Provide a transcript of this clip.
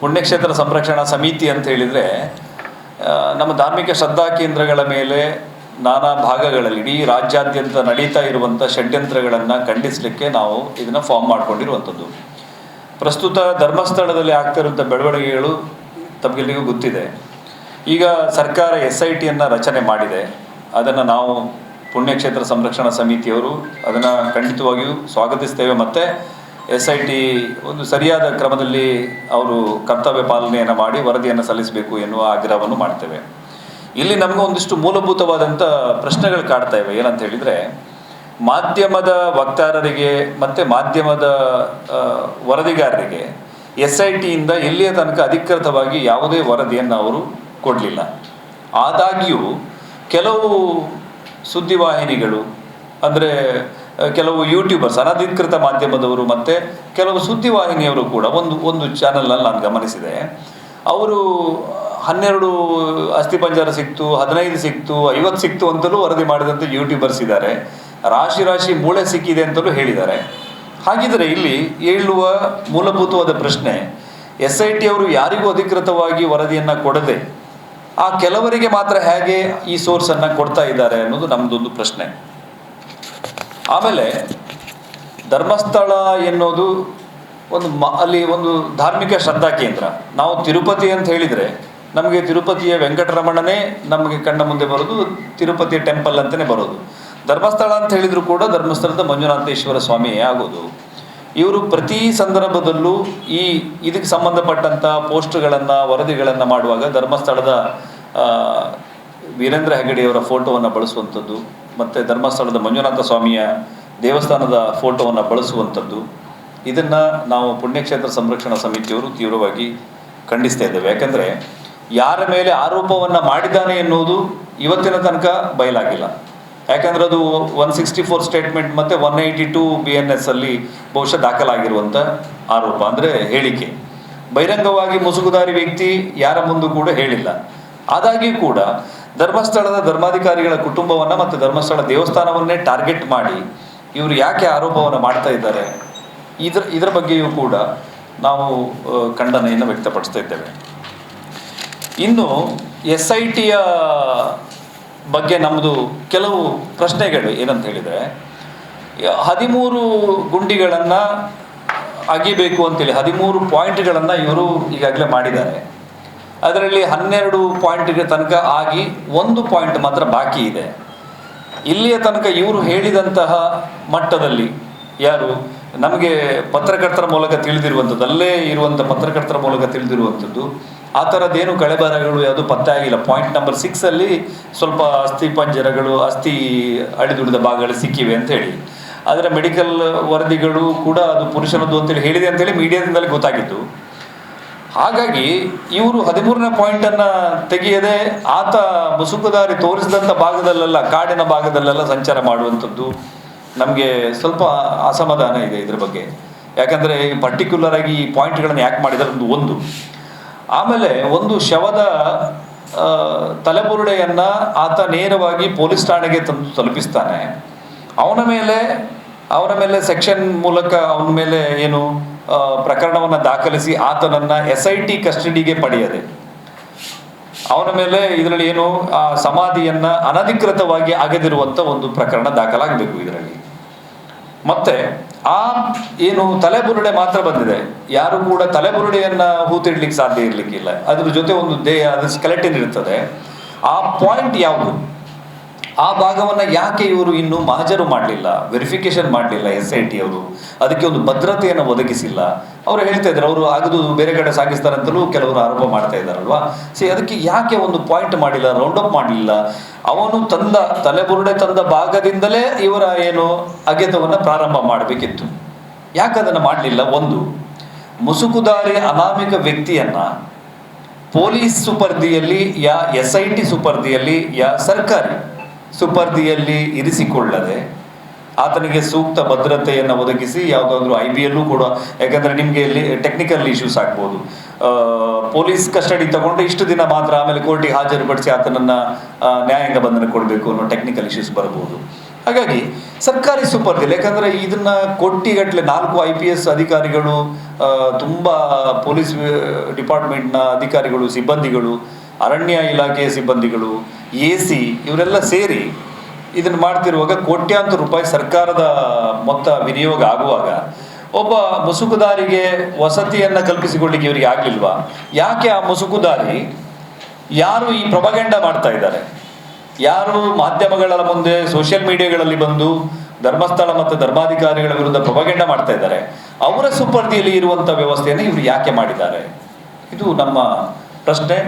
ಪುಣ್ಯಕ್ಷೇತ್ರ ಸಂರಕ್ಷಣಾ ಸಮಿತಿ ಅಂತ ಹೇಳಿದರೆ ನಮ್ಮ ಧಾರ್ಮಿಕ ಶ್ರದ್ಧಾ ಕೇಂದ್ರಗಳ ಮೇಲೆ ನಾನಾ ಭಾಗಗಳಲ್ಲಿ, ಇಡೀ ರಾಜ್ಯಾದ್ಯಂತ ನಡೀತಾ ಇರುವಂಥ ಷಡ್ಯಂತ್ರಗಳನ್ನು ಖಂಡಿಸಲಿಕ್ಕೆ ನಾವು ಇದನ್ನು ಫಾರ್ಮ್ ಮಾಡಿಕೊಂಡಿರುವಂಥದ್ದು. ಪ್ರಸ್ತುತ ಧರ್ಮಸ್ಥಳದಲ್ಲಿ ಆಗ್ತಿರುವಂಥ ಬೆಳವಣಿಗೆಗಳು ತಮಗೆಲ್ಲರಿಗೂ ಗೊತ್ತಿದೆ. ಈಗ ಸರ್ಕಾರ ಎಸ್ ಐ ಟಿಯನ್ನು ರಚನೆ ಮಾಡಿದೆ. ಅದನ್ನು ನಾವು ಪುಣ್ಯಕ್ಷೇತ್ರ ಸಂರಕ್ಷಣಾ ಸಮಿತಿಯವರು ಅದನ್ನು ಖಂಡಿತವಾಗಿಯೂ ಸ್ವಾಗತಿಸ್ತೇವೆ. ಮತ್ತು ಎಸ್ ಐ ಟಿ ಒಂದು ಸರಿಯಾದ ಕ್ರಮದಲ್ಲಿ ಅವರು ಕರ್ತವ್ಯ ಪಾಲನೆಯನ್ನು ಮಾಡಿ ವರದಿಯನ್ನು ಸಲ್ಲಿಸಬೇಕು ಎನ್ನುವ ಆಗ್ರಹವನ್ನು ಮಾಡ್ತೇವೆ. ಇಲ್ಲಿ ನಮಗೆ ಒಂದಿಷ್ಟು ಮೂಲಭೂತವಾದಂಥ ಪ್ರಶ್ನೆಗಳು ಕಾಡ್ತಾ ಇವೆ. ಏನಂತ ಹೇಳಿದರೆ, ಮಾಧ್ಯಮದ ವಕ್ತಾರರಿಗೆ ಮತ್ತು ಮಾಧ್ಯಮದ ವರದಿಗಾರರಿಗೆ ಎಸ್ ಐ ಟಿಯಿಂದ ಇಲ್ಲಿಯ ತನಕ ಅಧಿಕೃತವಾಗಿ ಯಾವುದೇ ವರದಿಯನ್ನು ಅವರು ಕೊಡಲಿಲ್ಲ. ಆದಾಗ್ಯೂ ಕೆಲವು ಸುದ್ದಿವಾಹಿನಿಗಳು, ಅಂದರೆ ಕೆಲವು ಯೂಟ್ಯೂಬರ್ಸ್ ಅನಧಿಕೃತ ಮಾಧ್ಯಮದವರು ಮತ್ತು ಕೆಲವು ಸುದ್ದಿವಾಹಿನಿಯವರು ಕೂಡ ಒಂದು ಒಂದು ಚಾನಲ್ನಲ್ಲಿ ನಾನು ಗಮನಿಸಿದೆ. ಅವರು ಹನ್ನೆರಡು ಅಸ್ಥಿಪಂಜರ ಸಿಕ್ತು, ಹದಿನೈದು ಸಿಕ್ತು, ಐವತ್ತು ಸಿಕ್ತು ಅಂತಲೂ ವರದಿ ಮಾಡಿದಂಥ ಯೂಟ್ಯೂಬರ್ಸ್ ಇದ್ದಾರೆ. ರಾಶಿ ರಾಶಿ ಮೂಳೆ ಸಿಕ್ಕಿದೆ ಅಂತಲೂ ಹೇಳಿದ್ದಾರೆ. ಹಾಗಿದ್ರೆ ಇಲ್ಲಿ ಹೇಳುವ ಮೂಲಭೂತವಾದ ಪ್ರಶ್ನೆ ಎಸ್ ಐ ಟಿ ಅವರು ಯಾರಿಗೂ ಅಧಿಕೃತವಾಗಿ ವರದಿಯನ್ನು ಕೊಡದೆ ಆ ಕೆಲವರಿಗೆ ಮಾತ್ರ ಹೇಗೆ ಈ ಸೋರ್ಸನ್ನು ಕೊಡ್ತಾ ಇದ್ದಾರೆ ಅನ್ನೋದು ನಮ್ಮದೊಂದು ಪ್ರಶ್ನೆ. ಆಮೇಲೆ ಧರ್ಮಸ್ಥಳ ಎನ್ನುವುದು ಒಂದು ಮ ಅಲ್ಲಿ ಒಂದು ಧಾರ್ಮಿಕ ಶ್ರದ್ಧಾ ಕೇಂದ್ರ. ನಾವು ತಿರುಪತಿ ಅಂತ ಹೇಳಿದರೆ ನಮಗೆ ತಿರುಪತಿಯ ವೆಂಕಟರಮಣನೇ ನಮಗೆ ಕಣ್ಣ ಮುಂದೆ ಬರೋದು, ತಿರುಪತಿಯ ಟೆಂಪಲ್ ಅಂತಲೇ ಬರೋದು. ಧರ್ಮಸ್ಥಳ ಅಂತ ಹೇಳಿದರೂ ಕೂಡ ಧರ್ಮಸ್ಥಳದ ಮಂಜುನಾಥೇಶ್ವರ ಸ್ವಾಮಿಯೇ ಆಗೋದು. ಇವರು ಪ್ರತಿ ಸಂದರ್ಭದಲ್ಲೂ ಈ ಇದಕ್ಕೆ ಸಂಬಂಧಪಟ್ಟಂಥ ಪೋಸ್ಟ್ಗಳನ್ನು, ವರದಿಗಳನ್ನು ಮಾಡುವಾಗ ಧರ್ಮಸ್ಥಳದ ವೀರೇಂದ್ರ ಹೆಗಡೆಯವರ ಫೋಟೋವನ್ನು ಬಳಸುವಂಥದ್ದು ಮತ್ತು ಧರ್ಮಸ್ಥಳದ ಮಂಜುನಾಥ ಸ್ವಾಮಿಯ ದೇವಸ್ಥಾನದ ಫೋಟೋವನ್ನು ಬಳಸುವಂಥದ್ದು. ಇದನ್ನು ನಾವು ಪುಣ್ಯಕ್ಷೇತ್ರ ಸಂರಕ್ಷಣಾ ಸಮಿತಿಯವರು ತೀವ್ರವಾಗಿ ಖಂಡಿಸ್ತಾ ಇದ್ದೇವೆ. ಯಾಕಂದರೆ ಯಾರ ಮೇಲೆ ಆರೋಪವನ್ನು ಮಾಡಿದ್ದಾನೆ ಎನ್ನುವುದು ಇವತ್ತಿನ ತನಕ ಬಯಲಾಗಿಲ್ಲ. ಯಾಕಂದರೆ ಅದು ಒನ್ ಸಿಕ್ಸ್ಟಿ ಫೋರ್ ಸ್ಟೇಟ್ಮೆಂಟ್ ಮತ್ತು one eighty two B N S ಅಲ್ಲಿ ಬಹುಶಃ ದಾಖಲಾಗಿರುವಂಥ ಆರೋಪ, ಅಂದರೆ ಹೇಳಿಕೆ. ಬಹಿರಂಗವಾಗಿ ಮುಸುಗುದಾರಿ ವ್ಯಕ್ತಿ ಯಾರ ಮುಂದೂ ಕೂಡ ಹೇಳಿಲ್ಲ. ಆದಾಗ್ಯೂ ಕೂಡ ಧರ್ಮಸ್ಥಳದ ಧರ್ಮಾಧಿಕಾರಿಗಳ ಕುಟುಂಬವನ್ನು ಮತ್ತು ಧರ್ಮಸ್ಥಳ ದೇವಸ್ಥಾನವನ್ನೇ ಟಾರ್ಗೆಟ್ ಮಾಡಿ ಇವರು ಯಾಕೆ ಆರೋಪವನ್ನು ಮಾಡ್ತಾ ಇದ್ದಾರೆ, ಇದ್ರ, ಇದರ ಬಗ್ಗೆಯೂ ಕೂಡ ನಾವು ಖಂಡನೆಯನ್ನು ವ್ಯಕ್ತಪಡಿಸ್ತಾ ಇದ್ದೇವೆ. ಇನ್ನು ಎಸ್ ಐ ಟಿಯ ಬಗ್ಗೆ ನಮ್ಮದು ಕೆಲವು ಪ್ರಶ್ನೆಗಳು ಏನಂತ ಹೇಳಿದರೆ, ಹದಿಮೂರು ಗುಂಡಿಗಳನ್ನು ಅಗಿಬೇಕು ಅಂತೇಳಿ, ಹದಿಮೂರು ಪಾಯಿಂಟ್ಗಳನ್ನು ಇವರು ಈಗಾಗಲೇ ಮಾಡಿದ್ದಾರೆ. ಅದರಲ್ಲಿ ಹನ್ನೆರಡು ಪಾಯಿಂಟ್ಗೆ ತನಕ ಆಗಿ ಒಂದು ಪಾಯಿಂಟ್ ಮಾತ್ರ ಬಾಕಿ ಇದೆ. ಇಲ್ಲಿಯ ತನಕ ಇವರು ಹೇಳಿದಂತಹ ಮಟ್ಟದಲ್ಲಿ ಯಾರು? ನಮಗೆ ಪತ್ರಕರ್ತರ ಮೂಲಕ ತಿಳಿದಿರುವಂಥದ್ದು ಅಲ್ಲೇ ಇರುವಂಥ ಪತ್ರಕರ್ತರ ಮೂಲಕ ತಿಳಿದಿರುವಂಥದ್ದು. ಆ ಥರದ್ದೇನು ಕಳೆಬರಗಳು, ಯಾವುದು ಪತ್ತೆ ಆಗಿಲ್ಲ. ಪಾಯಿಂಟ್ ನಂಬರ್ ಸಿಕ್ಸಲ್ಲಿ ಸ್ವಲ್ಪ ಅಸ್ಥಿ ಪಂಜರಗಳು, ಅಸ್ಥಿ ಅಡಿದುಡಿದ ಭಾಗಗಳು ಸಿಕ್ಕಿವೆ ಅಂತ ಹೇಳಿ. ಆದರೆ ಮೆಡಿಕಲ್ ವರದಿಗಳು ಕೂಡ ಅದು ಪುರುಷನದ್ದು ಅಂತೇಳಿ ಹೇಳಿದೆ ಅಂತೇಳಿ ಮೀಡಿಯಾದಿಂದಲೇ ಗೊತ್ತಾಗಿತ್ತು ಹಾಗಾಗಿ ಇವರು ಹದಿಮೂರನೇ ಪಾಯಿಂಟನ್ನು ತೆಗೆಯದೆ ಆತ ಮುಸುಕುದಾರಿ ತೋರಿಸಿದಂಥ ಭಾಗದಲ್ಲೆಲ್ಲ, ಕಾಡಿನ ಭಾಗದಲ್ಲೆಲ್ಲ ಸಂಚಾರ ಮಾಡುವಂಥದ್ದು ನಮಗೆ ಸ್ವಲ್ಪ ಅಸಮಾಧಾನ ಇದೆ ಇದ್ರ ಬಗ್ಗೆ. ಯಾಕಂದರೆ ಪರ್ಟಿಕ್ಯುಲರ್ ಆಗಿ ಈ ಪಾಯಿಂಟ್ಗಳನ್ನು ಯಾಕೆ ಮಾಡಿದ್ದಾರೆ ಒಂದು ಒಂದು. ಆಮೇಲೆ ಒಂದು ಶವದ ತಲೆಬುರುಡೆಯನ್ನು ಆತ ನೇರವಾಗಿ ಪೊಲೀಸ್ ಠಾಣೆಗೆ ತಂದು ತಲುಪಿಸ್ತಾನೆ. ಅವನ ಮೇಲೆ ಅವನ ಮೇಲೆ ಸೆಕ್ಷನ್ ಮೂಲಕ ಅವನ ಮೇಲೆ ಏನು ಪ್ರಕರಣವನ್ನು ದಾಖಲಿಸಿ ಆತನನ್ನು ಎಸ್ ಐ ಟಿ ಕಸ್ಟಡಿಗೆ ಪಡೆಯದೆ. ಅವನ ಮೇಲೆ ಇದರಲ್ಲಿ ಏನು, ಆ, ಸಮಾಧಿಯನ್ನ ಅನಧಿಕೃತವಾಗಿ ಆಗದಿರುವಂತ ಒಂದು ಪ್ರಕರಣ ದಾಖಲಾಗಬೇಕು ಇದರಲ್ಲಿ. ಮತ್ತೆ, ಆ, ಏನು ತಲೆಬುರುಡೆ ಮಾತ್ರ ಬಂದಿದೆ. ಯಾರು ಕೂಡ ತಲೆಬುರುಡೆಯನ್ನ ಹೂತಿಡ್ಲಿಕ್ಕೆ ಸಾಧ್ಯ ಇರ್ಲಿಕ್ಕಿಲ್ಲ. ಅದ್ರ ಜೊತೆ ಒಂದು ದೇಹ ಅದು ಸ್ಕೆಲೆಟಿನ್ ಇರ್ತದೆ. ಆ ಪಾಯಿಂಟ್ ಯಾವುದು? ಆ ಭಾಗವನ್ನ ಯಾಕೆ ಇವರು ಇನ್ನು ಮಹಜರು ಮಾಡಲಿಲ್ಲ ವೆರಿಫಿಕೇಶನ್ ಮಾಡಲಿಲ್ಲ ಎಸ್ ಐ ಟಿ ಅವರು? ಅದಕ್ಕೆ ಒಂದು ಭದ್ರತೆಯನ್ನು ಒದಗಿಸಿಲ್ಲ. ಅವರು ಹೇಳ್ತಾ ಇದ್ದಾರೆ ಅವರು ಆಗದು ಬೇರೆ ಕಡೆ ಸಾಗಿಸ್ತಾರೆ ಅಂತಲೂ ಕೆಲವರು ಆರೋಪ ಮಾಡ್ತಾ ಇದ್ದಾರಲ್ವಾ? ಸಿ ಅದಕ್ಕೆ ಯಾಕೆ ಒಂದು ಪಾಯಿಂಟ್ ಮಾಡಿಲ್ಲ ರೌಂಡ್ ಅಪ್ ಮಾಡಲಿಲ್ಲ ಅವನು ತಂದ, ತಲೆಬುರುಡೆ ತಂದ ಭಾಗದಿಂದಲೇ ಇವರ ಏನು ಅಗೆತವನ್ನು ಪ್ರಾರಂಭ ಮಾಡಬೇಕಿತ್ತು. ಯಾಕೆ ಅದನ್ನು ಮಾಡಲಿಲ್ಲ? ಒಂದು ಮುಸುಕುದಾರಿ ಅನಾಮಿಕ ವ್ಯಕ್ತಿಯನ್ನ ಪೊಲೀಸ್ ಸುಪರ್ದಿಯಲ್ಲಿ ಯಾ ಎಸ್ ಐ ಟಿ ಸುಪರ್ದಿಯಲ್ಲಿ ಯಾ ಸರ್ಕಾರಿ ಸುಪರ್ದಿಯಲ್ಲಿ ಇರಿಸಿಕೊಳ್ಳದೆ ಆತನಿಗೆ ಸೂಕ್ತ ಭದ್ರತೆಯನ್ನು ಒದಗಿಸಿ ಯಾವುದಾದ್ರೂ ಐ ಬಿ ಎಲ್ಲೂ ಕೂಡ, ಯಾಕಂದರೆ ನಿಮಗೆ ಟೆಕ್ನಿಕಲ್ ಇಶ್ಯೂಸ್ ಆಗ್ಬೋದು. ಪೊಲೀಸ್ ಕಸ್ಟಡಿ ತಗೊಂಡು ಇಷ್ಟು ದಿನ ಮಾತ್ರ ಆಮೇಲೆ ಕೋರ್ಟಿಗೆ ಹಾಜರುಪಡಿಸಿ ಆತನನ್ನು ನ್ಯಾಯಾಂಗ ಬಂಧನ ಕೊಡಬೇಕು ಅನ್ನೋ ಟೆಕ್ನಿಕಲ್ ಇಶ್ಯೂಸ್ ಬರ್ಬೋದು. ಹಾಗಾಗಿ ಸರ್ಕಾರಿ ಸುಪರ್ದಿಲ್ಲ ಯಾಕಂದರೆ ಇದನ್ನ ಕೊಟ್ಟಿಗಟ್ಟಲೆ ನಾಲ್ಕು ಐ ಪಿ ಎಸ್ ಅಧಿಕಾರಿಗಳು ತುಂಬ ಪೊಲೀಸ್ ಡಿಪಾರ್ಟ್ಮೆಂಟ್ನ ಅಧಿಕಾರಿಗಳು, ಸಿಬ್ಬಂದಿಗಳು ಅರಣ್ಯ ಇಲಾಖೆ ಸಿಬ್ಬಂದಿಗಳು, ಎ ಸಿ ಇವರೆಲ್ಲ ಸೇರಿ ಇದನ್ನು ಮಾಡ್ತಿರುವಾಗ ಕೋಟ್ಯಾಂತರ ರೂಪಾಯಿ ಸರ್ಕಾರದ ಮೊತ್ತ ವಿನಿಯೋಗ ಆಗುವಾಗ ಒಬ್ಬ ಮುಸುಕುದಾರಿಗೆ ವಸತಿಯನ್ನು ಕಲ್ಪಿಸಿಕೊಳ್ಳಿಕ್ಕೆ ಇವರಿಗೆ ಆಗಲಿಲ್ವಾ? ಯಾಕೆ ಆ ಮುಸುಕುದಾರಿ? ಯಾರು ಈ ಪ್ರಭಗಂಡ ಮಾಡ್ತಾ ಇದ್ದಾರೆ? ಯಾರು ಮಾಧ್ಯಮಗಳ ಮುಂದೆ ಸೋಷಿಯಲ್ ಮೀಡಿಯಾಗಳಲ್ಲಿ ಬಂದು ಧರ್ಮಸ್ಥಳ ಮತ್ತು ಧರ್ಮಾಧಿಕಾರಿಗಳ ವಿರುದ್ಧ ಪ್ರಭಗಂಡ ಮಾಡ್ತಾ ಇದ್ದಾರೆ? ಅವರ ಸುಪರ್ದಿಯಲ್ಲಿ ಇರುವಂಥ ವ್ಯವಸ್ಥೆಯನ್ನು ಇವರು ಯಾಕೆ ಮಾಡಿದ್ದಾರೆ? ಇದು ನಮ್ಮ ಪ್ರಶ್ನೆ.